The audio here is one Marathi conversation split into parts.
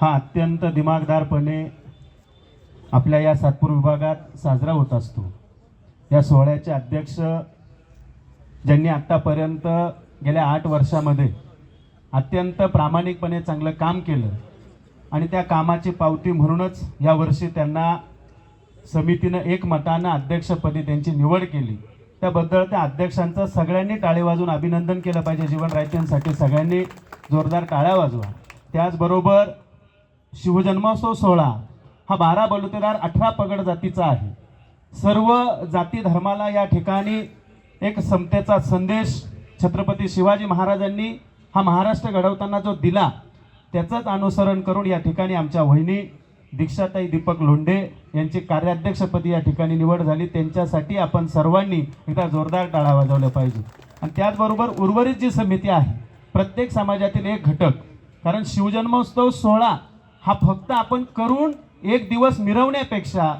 हा अत्यंत दिमागदारपणे आपल्या या सातपूर विभागात साजरा होत असतो. या सोहळ्याचे अध्यक्ष ज्यांनी आत्तापर्यंत गेल्या आठ वर्षामध्ये अत्यंत प्रामाणिकपणे चांगलं काम केलं आणि त्या कामाची पावती म्हणूनच यावर्षी त्यांना समितीनं एक मतानं अध्यक्षपदी त्यांची निवड केली. त्याबद्दल त्या अध्यक्षांचं सगळ्यांनी टाळे वाजवून अभिनंदन केलं पाहिजे. जीवन रायतेंसाठी सगळ्यांनी जोरदार टाळ्या वाजवा. त्याचबरोबर शिवजन्मोत्सव सोहळा हा बारा बलुतेदार अठरा पगड जातीचा आहे. सर्व जाती धर्माला या ठिकाणी एक समतेचा संदेश छत्रपती शिवाजी महाराजांनी हा महाराष्ट्र घडवताना जो दिला त्याचंच अनुसरण करून या ठिकाणी आमच्या वहिनी दीक्षाताई दीपक लोंढे यांची कार्याध्यक्षपदी या ठिकाणी निवड झाली. त्यांच्यासाठी आपण सर्वांनी एकदा जोरदार टाळा वाजवल्या पाहिजे आणि त्याचबरोबर उर्वरित जी समिती आहे प्रत्येक समाजातील एक घटक कारण शिवजन्मोत्सव सोहळा हा फक्त आपण करून एक दिवस मिरवण्यापेक्षा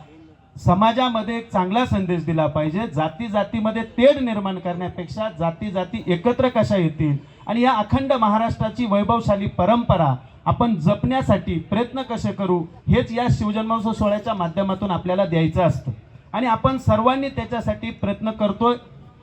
समाजामध्ये एक चांगला संदेश दिला पाहिजे. जाती जातीमध्ये तेढ निर्माण करण्यापेक्षा जाती जाती एकत्र कशा येतील? आणि या अखंड महाराष्ट्राची वैभवशाली परंपरा आपण जपण्यासाठी प्रयत्न कसे करू? हेच या शिवजन्मोत्सव सोहळ्याच्या माध्यमातून आपल्याला द्यायचं असतं. आणि आपण सर्वांनी त्याच्यासाठी प्रयत्न करतोय.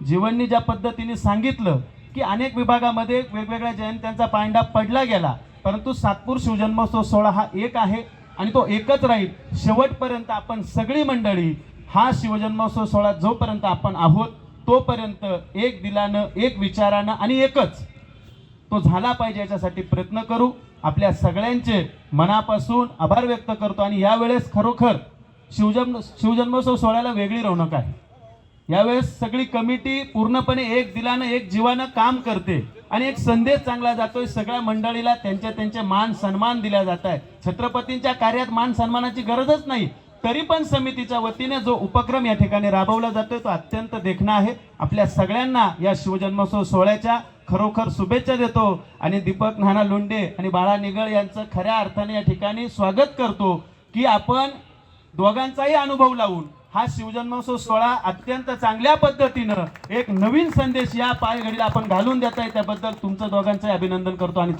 जीवननी ज्या पद्धतीने सांगितलं की अनेक विभागामध्ये वेगवेगळ्या जयंत्यांचा पांडा पडला गेला परंतु सातपूर शिवजन्मोत्सव सोहळा हा एक आहे आणि तो एकच राहील. शेवटपर्यंत आपण सगळी मंडळी हा शिवजन्मोत्सव सोहळा जोपर्यंत आपण आहोत तोपर्यंत एक दिलानं एक विचारानं आणि एकच तो झाला पाहिजे याच्यासाठी प्रयत्न करू. आपल्या सगळ्यांचे मनापासून आभार व्यक्त करतो आणि यावेळेस खरोखर शिवजन्म शिवजन्मोत्सव सोहळ्याला वेगळी रौनक आहे. यावेळेस सगळी कमिटी पूर्णपणे एक दिलानं एक जीवानं काम करते. आणि एक संदेश चांगला जातोय सगळ्या मंडळीला त्यांचे त्यांचे मान सन्मान दिल्या जात आहे छत्रपतींच्या कार्यात मान सन्मानाची गरजच नाही. तरी पण समितीच्या वतीने जो उपक्रम या ठिकाणी राबवला जातोय तो अत्यंत देखणा आहे. आपल्या सगळ्यांना या शिवजन्मोत्सव सोहळ्याच्या खरोखर शुभेच्छा देतो. आणि दीपक नाना लोंढे आणि बाळा निगळ यांचं खऱ्या अर्थाने या ठिकाणी स्वागत करतो की आपण दोघांचाही अनुभव लावून हा शिवजन्मोत्सव सोहळा अत्यंत चांगल्या पद्धतीनं एक नवीन संदेश या पायघडीला आपण घालून देत आहे त्याबद्दल तुमचं दोघांचं अभिनंदन करतो आणि